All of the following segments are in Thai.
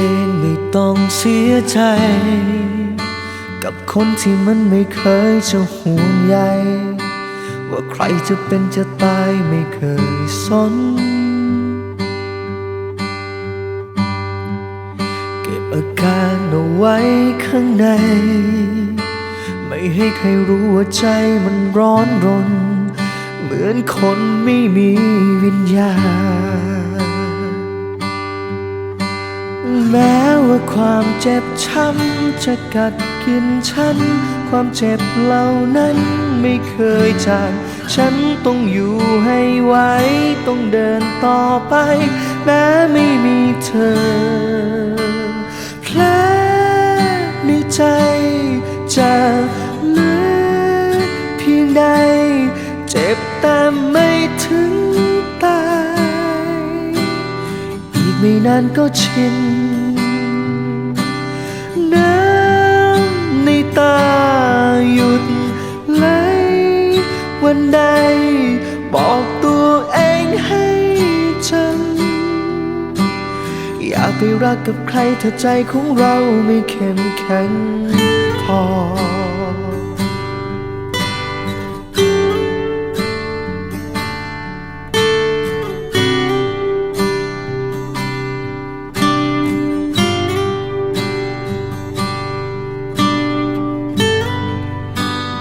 เองไม่ต้องเสียใจ กับคนที่มันไม่เคยจะห่วงใยว่าใครจะเป็นจะตายไม่เคยสน เก็บอาการเอาไว้ข้างใน ไม่ให้ใครรู้ว่าใจมันร้อนรน เหมือนคนไม่มีวิญญาณ แม้ว่าความเจ็บช้ำจะกัดกินฉัน ความเจ็บเหล่านั้นไม่เคยจางฉันต้องอยู่ให้ไหวต้องเดินต่อไป แม้ไม่มีเธอแผลในใจจะลึกเพียงใด เจ็บแต่ไม่ถึง ไม่นานก็ชิน น้ำในตาหยุดไหลวันใด บอกตัวเองให้จำอย่าไปรักกับใครถ้าใจของเราไม่เข้มแข็งพอ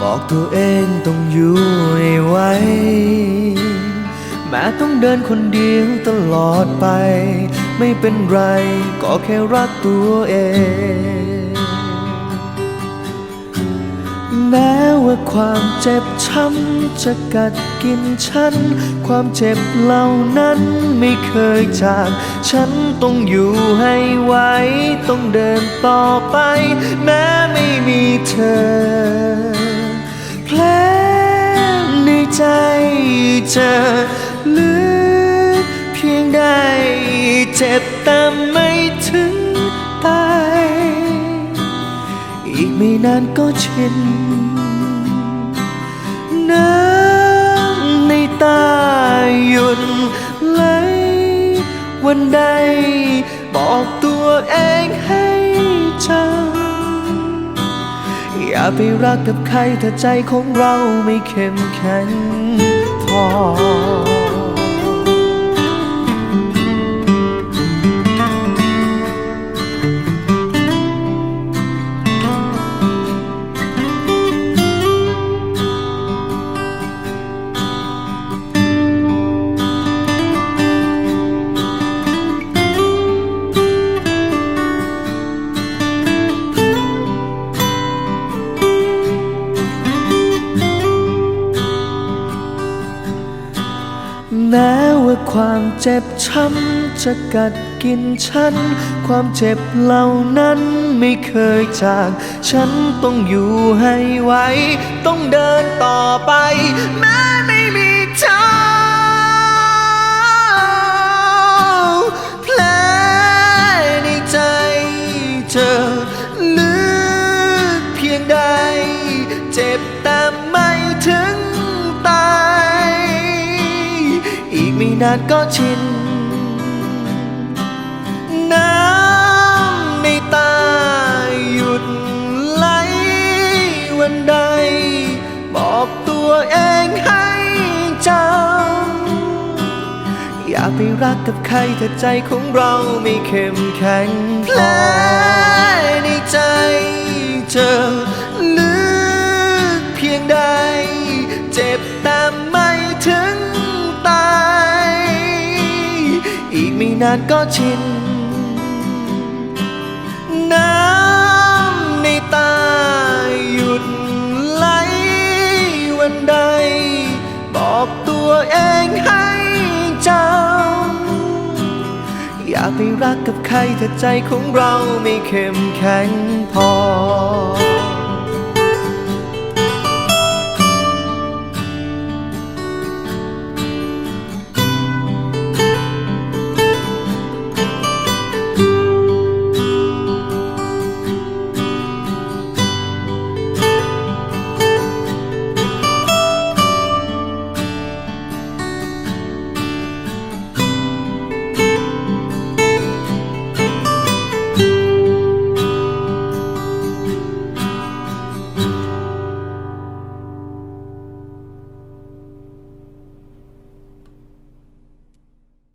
บอกตัวเองต้องอยู่ให้ไวแม้ต้องเดินคนเดียวตลอดไป ไม่เป็นไรก็แค่รักตัวเอง แม้ว่าความเจ็บช้ำจะกัดกินฉัน ความเจ็บเหล่านั้นไม่เคยจางฉันต้องอยู่ให้ไหวต้องเดินต่อไป แม้ไม่มีเธอ จะลึกเพียงใดเจ็บแต่ไม่ถึงตายอีกไม่นานก็ชินน้ำในตาหยุดไหลวันใดบอกตัวเองให้จำอย่าไปรักกับใครถ้าใจของเราไม่เข้มแข็ง พ แม้ว่าความเจ็บช้ำจะกัดกินฉัน ความเจ็บเหล่านั้นไม่เคยจาก ฉันต้องอยู่ให้ไหว ต้องเดินต่อไป แม้ไม่ นานก็ชิน น้ำในตาหยุดไหลวันใด บอกตัวเองให้จำอย่าไปรักกับใครถ้าใจของเราไม่เข้มแข็งแผลในใจเธอ นานก็ชิน น้ำในตาหยุดไหลวันใด บอกตัวเองให้จำอย่าไปรักกับใครถ้าใจของเราไม่เข้มแข็งพอ